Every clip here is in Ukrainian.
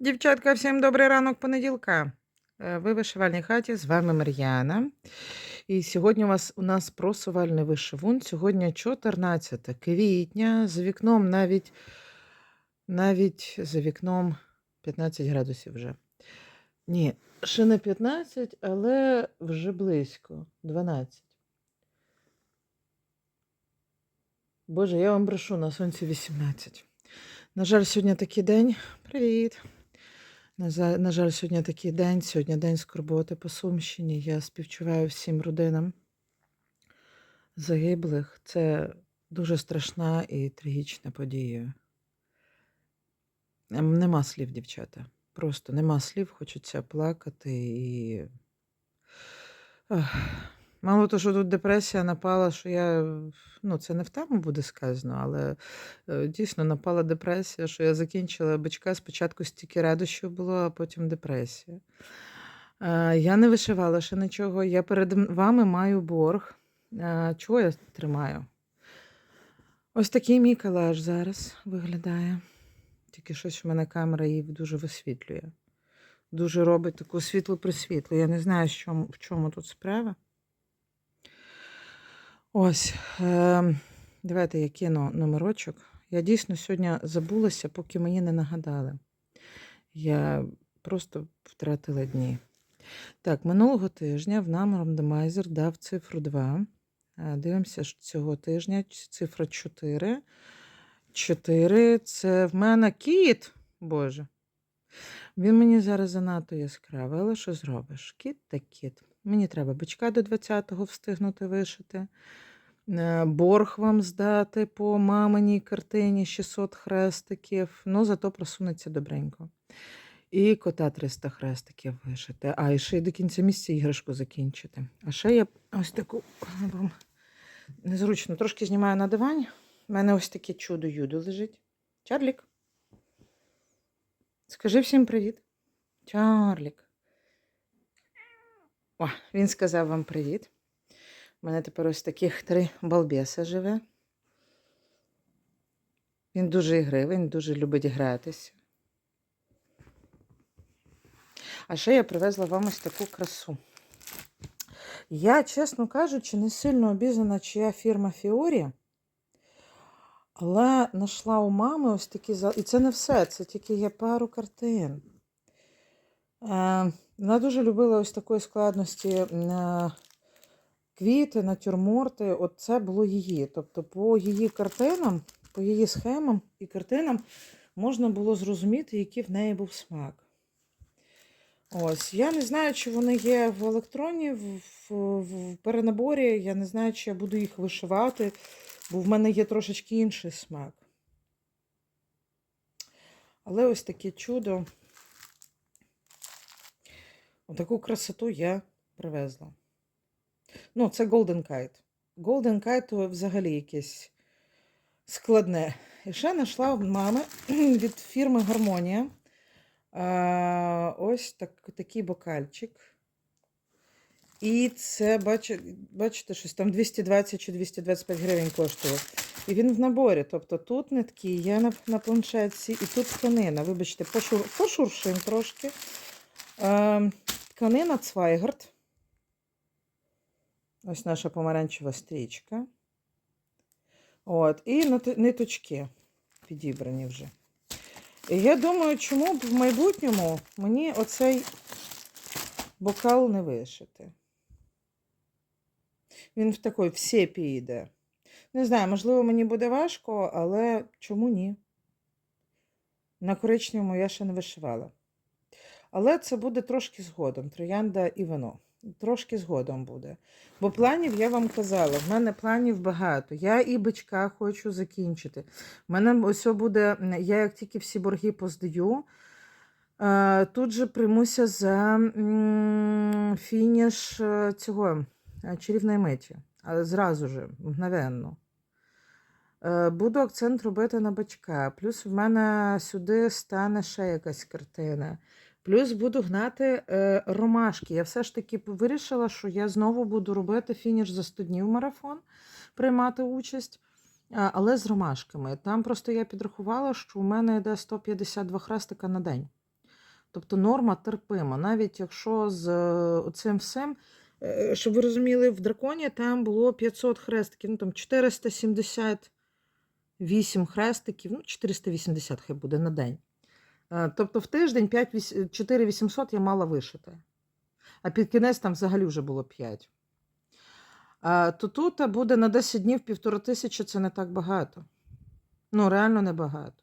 Дівчатка, всім добрий ранок понеділка. Е, Ви в вишивальній хаті, з вами Мар'яна. І сьогодні у вас у нас просувальний вишивун. Сьогодні 14 квітня. За вікном навіть, навіть за вікном 15 градусів вже. Ні, ще не 15, але вже близько 12. Боже, я вам брешу на сонці 18. На жаль, сьогодні такий день. Привіт. На жаль, сьогодні такий день, сьогодні день скорботи по Сумщині. Я співчуваю всім родинам загиблих. Це дуже страшна і трагічна подія. Ем, Нема слів, дівчата. Просто нема слів, хочеться плакати і. Ах, Мало того, що тут депресія напала, що я. Ну, це не в тему буде сказано, але е, дійсно напала депресія, що я закінчила бичка. Спочатку стільки радощів було, а потім депресія. Е, Я не вишивала ще нічого. Я перед вами маю борг. Е, Чого я тримаю? Ось такий мій колаж зараз виглядає. Тільки щось у мене камера її дуже висвітлює. Дуже робить таку світлу присвітлу. Я не знаю, в чому тут справа. Ось. Е, давайте я кину номерочок. Я дійсно сьогодні забулася, поки мені не нагадали. Я просто втратила дні. Так, минулого тижня в нам рандомайзер дав цифру 2. Е, Дивимося, що цього тижня цифра 4. 4 це в мене кіт. Боже. Він мені зараз занадто яскравий, але що зробиш? Кіт та кіт. Мені треба бичка до 20-го встигнути вишити. Е, Борг вам здати по маминій картині 600 хрестиків. Ну, зато просунеться добренько. І кота 300 хрестиків вишити. А, і ще й до кінця місяця іграшку закінчити. А ще я ось таку вам незручно трошки знімаю на дивані. У мене ось таке чудо юдо лежить. Чарлік. Скажи всім привіт. Чарлік. О, він сказав вам привіт. У мене тепер ось таких три балбеса живе. Він дуже ігривий, він дуже любить гратися. А ще я привезла вам ось таку красу. Я, чесно кажучи, не сильно обізнана, чия фірма Фіорі. Але знайшла у мами ось такі зал- І це не все, це тільки є пару картин. Е, вона дуже любила ось такої складності е, квіти, натюрморти. От це було її. Тобто, по її картинам, по її схемам і картинам можна було зрозуміти, який в неї був смак. Ось, я не знаю, чи вони є в електроні, в, в, в перенаборі. Я не знаю, чи я буду їх вишивати, бо в мене є трошечки інший смак. Але ось таке чудо. Отаку красоту я привезла. Ну, це Golden Kite. Golden Kite взагалі якесь складне. І ще знайшла в мами від фірми Гармонія. Ось так, такий бокальчик. І це, бачи- бачите, щось там 220 чи 225 гривень коштував. І він в наборі. Тобто тут нитки є на, на планшетці, і тут тканина. Вибачте, пошур, пошуршим трошки. Е, тканина Цвайгард. Ось наша помаранчева стрічка. От, і ниточки підібрані вже. І я думаю, чому б в майбутньому мені оцей бокал не вишити. Він в такої в сепі йде. Не знаю, можливо, мені буде важко, але чому ні? На коричневому я ще не вишивала. Але це буде трошки згодом. Троянда і вино. Трошки згодом буде. Бо планів я вам казала, в мене планів багато. Я і бичка хочу закінчити. У мене ось буде, я як тільки всі борги поздаю, е, тут же примуся за фініш е, цього е, чарівної миті. Зразу же, мгновенно. Буду акцент робити на бачка. Плюс в мене сюди стане ще якась картина. Плюс буду гнати е, ромашки. Я все ж таки вирішила, що я знову буду робити фініш за 100 днів марафон, приймати участь. Але з ромашками. Там просто я підрахувала, що у мене йде 152 хрестика на день. Тобто норма терпима. Навіть якщо з е, цим всім, е, щоб ви розуміли, в драконі там було 500 хрестиків, ну там 478 хрестиків, ну 480 хай буде на день. Е, Тобто в тиждень 5, 4800 я мала вишити. А під кінець там взагалі вже було 5. То тут буде на 10 днів півтори тисячі це не так багато. Ну, реально небагато.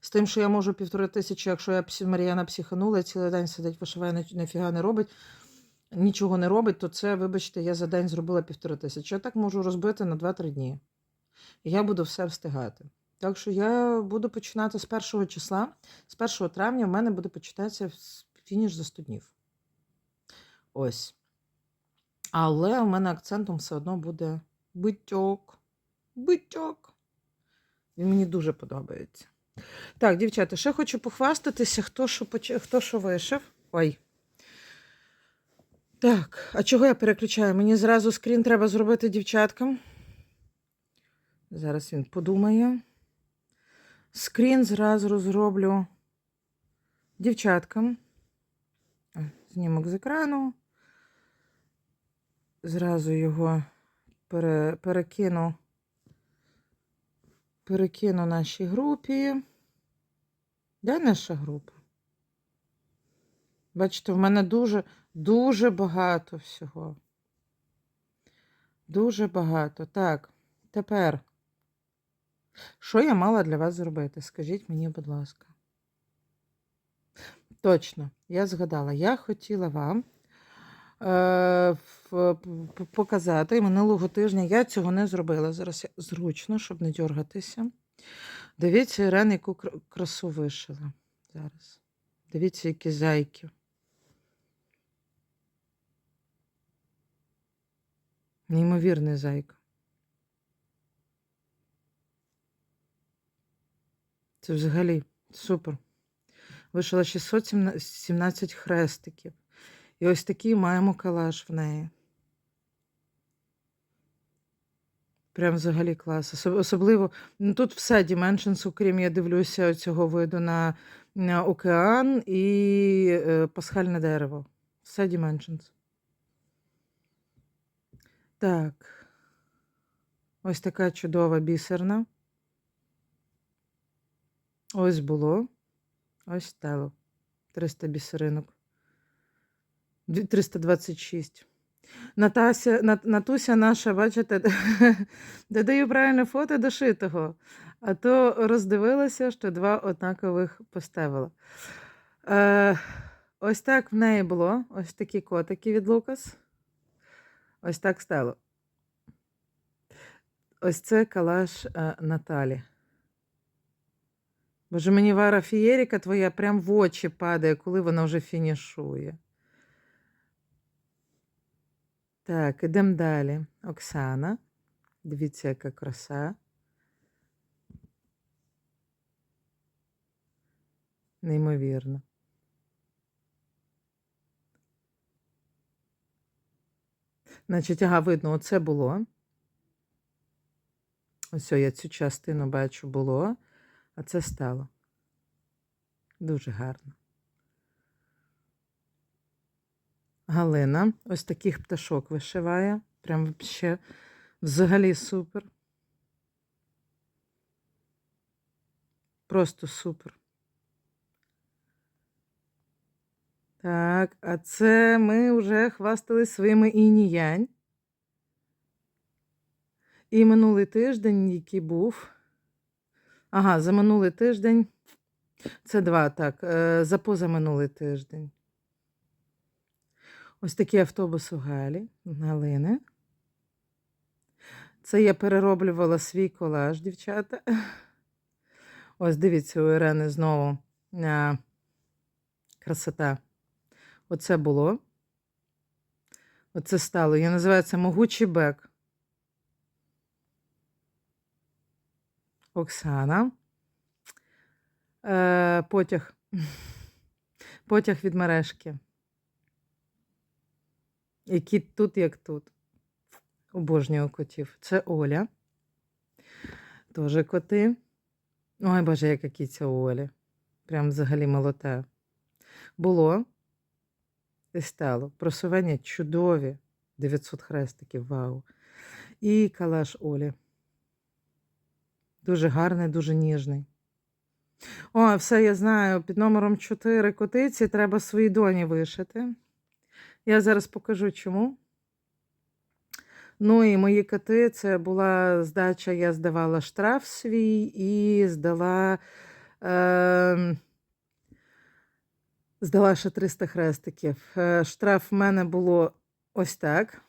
З тим, що я можу півтори тисячі, якщо я Мар'яна психанула, і цілий день сидить, вишиває, ні- ніфіга не робить, нічого не робить, то це, вибачте, я за день зробила півтори тисячі. Я так можу розбити на 2-3 дні. І я буду все встигати. Так що я буду починати з першого числа, з 1 травня в мене буде почитатися фініш за 100 днів. Ось. Але у мене акцентом все одно буде битьок. Битьок. Він мені дуже подобається. Так, дівчата, ще хочу похвастатися, хто що, поч... хто що вишив. Ой. Так, а чого я переключаю? Мені зразу скрін треба зробити дівчаткам. Зараз він подумає. Скрін зразу зроблю дівчаткам. Знімок з екрану. Зразу його пере... перекину. Перекину нашій групі. Де наша група? Бачите, в мене дуже, дуже багато всього. Дуже багато. Так, тепер. Що я мала для вас зробити? Скажіть мені, будь ласка. Точно, я згадала, я хотіла вам е, показати минулого тижня. Я цього не зробила. Зараз зручно, щоб не дергатися. Дивіться, Ірен, яку красу вишила зараз. Дивіться, які зайки. Неймовірний зайка. Це взагалі супер. Вишила 617 хрестиків. І ось такий маємо калаш в неї. Прям взагалі клас. Особливо ну, тут все Dimensions, окрім я дивлюся цього виду на, на океан і е, пасхальне дерево. Все Dimensions. Так. Ось така чудова бісерна. Ось було. Ось тело. 300 бісеринок. 326. Натася, Нат- Натуся наша, бачите, додаю правильне фото дошитого, а то роздивилася, що два однакових поставила. Е, ось так в неї було. Ось такі котики від Лукас. Ось так стало. Ось це калаш е, Наталі. Боже, мені Вара Фієріка твоя прям в очі падає, коли вона вже фінішує. Так, ідемо далі. Оксана. Дивіться, яка краса. Неймовірно. Значить, ага, видно, оце було. Ось я цю частину бачу було, а це стало. Дуже гарно. Галина ось таких пташок вишиває. Прям ще взагалі супер. Просто супер. Так, а це ми вже хвастали своїми інь-янь. І минулий тиждень, який був. Ага, за минулий тиждень. Це два, так. е, За позаминулий тиждень. Ось такий автобус у Галі, Галини. Це я перероблювала свій колаж, дівчата. Ось дивіться, у Ірени знову а, красота. Оце було. Оце стало. Я називаю це могучий бек. Оксана. Е, потяг. Потяг від мережки. Які тут, як тут. Обожнюю котів. Це Оля. Теж коти. Ой, Боже, яка кіця у Олі. Прям взагалі молота. було і стало. Просування чудові. 900 хрестиків, вау. І калаш Олі. Дуже гарний, дуже ніжний. О, все я знаю. Під номером 4 котиці треба своїй доні вишити. Я зараз покажу чому. Ну і мої коти, це була здача, я здавала штраф свій і здала. Е, здала ще 300 хрестиків. Е, штраф в мене було ось так.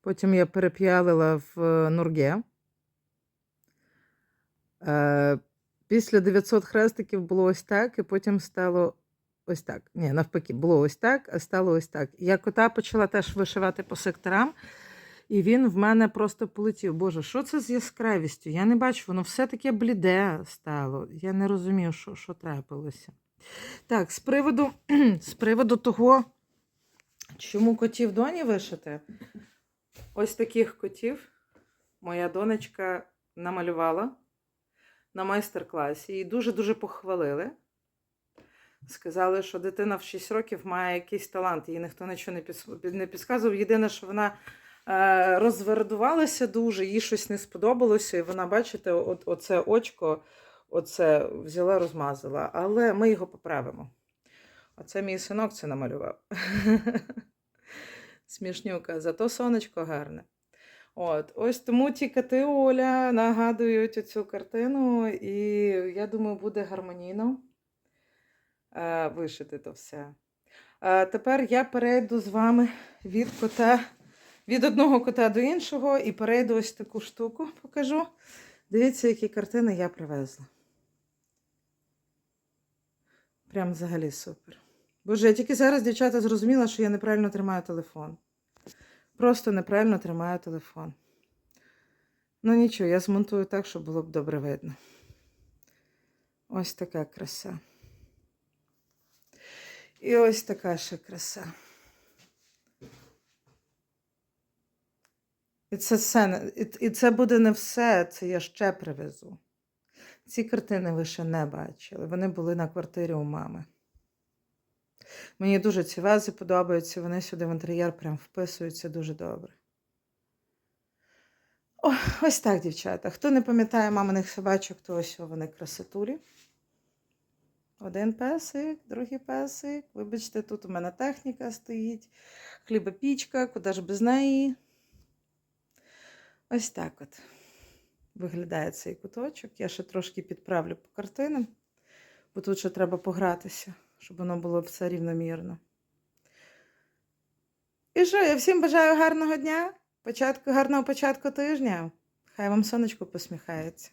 Потім я переп'ялила в е, Нурге. Е, після 900 хрестиків було ось так, і потім стало ось так. Ні, навпаки, було ось так, а стало ось так. Я кота почала теж вишивати по секторам, і він в мене просто полетів. Боже, що це з яскравістю? Я не бачу, воно все таке бліде стало. Я не розумію, що, що трапилося. Так, з приводу, з приводу того, чому котів доні вишити, ось таких котів моя донечка намалювала на майстер-класі. Її дуже-дуже похвалили. Сказали, що дитина в 6 років має якийсь талант, їй ніхто нічого не, підказував. Єдине, що вона е, розвердувалася дуже, їй щось не сподобалося, і вона, бачите, от, оце очко оце взяла, розмазала. Але ми його поправимо. Оце мій синок це намалював. Смішнюка, зато сонечко гарне. От, ось тому ті коти Оля нагадують цю картину, і я думаю, буде гармонійно е, вишити то все. Е, тепер я перейду з вами від кота, від одного кота до іншого і перейду ось таку штуку, покажу. Дивіться, які картини я привезла. Прям взагалі супер. Боже, я тільки зараз, дівчата, зрозуміла, що я неправильно тримаю телефон. Просто неправильно тримаю телефон. Ну нічого, я змонтую так, щоб було б добре видно. Ось така краса. І ось така ще краса. І це все, і, це буде не все, це я ще привезу. Ці картини ви ще не бачили. Вони були на квартирі у мами. Мені дуже ці вази подобаються, вони сюди в інтер'єр прям вписуються дуже добре. О, ось так, дівчата. Хто не пам'ятає маминих собачок, то ось вони красотулі. Один песик, другий песик. Вибачте, тут у мене техніка стоїть, хлібопічка, куди ж без неї. Ось так от виглядає цей куточок. Я ще трошки підправлю по картинам, бо тут ще треба погратися, щоб воно було все рівномірно. І що, я всім бажаю гарного дня, початку, гарного початку тижня. Хай вам сонечко посміхається.